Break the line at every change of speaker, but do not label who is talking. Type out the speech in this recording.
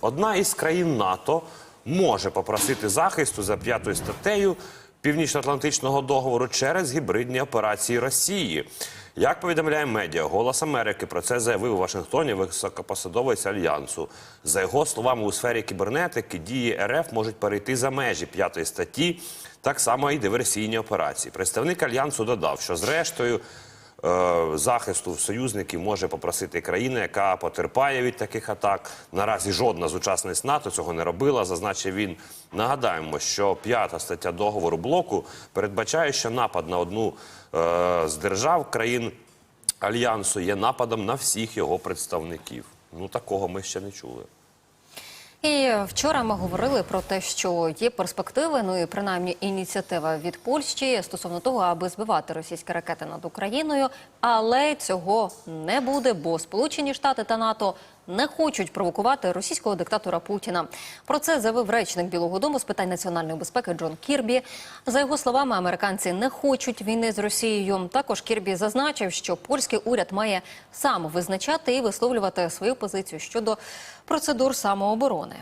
Одна із країн НАТО може попросити захисту за п'ятою статтею Північно-Атлантичного договору через гібридні операції Росії. Як повідомляє медіа, Голос Америки про це заявив у Вашингтоні високопосадовець альянсу. За його словами, у сфері кібернетики дії РФ можуть перейти за межі п'ятої статті, так само і диверсійні операції. Представник альянсу додав, що зрештою захисту союзників може попросити країна, яка потерпає від таких атак. Наразі жодна з учасниць НАТО цього не робила. Зазначив він. Нагадаємо, що п'ята стаття договору блоку передбачає, що напад на одну е, з держав країн альянсу є нападом на всіх його представників. Ну такого ми ще не чули.
І вчора ми говорили про те, що є перспективи, ну і принаймні ініціатива від Польщі стосовно того, аби збивати російські ракети над Україною, але цього не буде, бо Сполучені Штати та НАТО не хочуть провокувати російського диктатора Путіна. Про це заявив речник Білого Дому з питань національної безпеки Джон Кірбі. За його словами, американці не хочуть війни з Росією. Також Кірбі зазначив, що польський уряд має сам визначати і висловлювати свою позицію щодо процедур самооборони.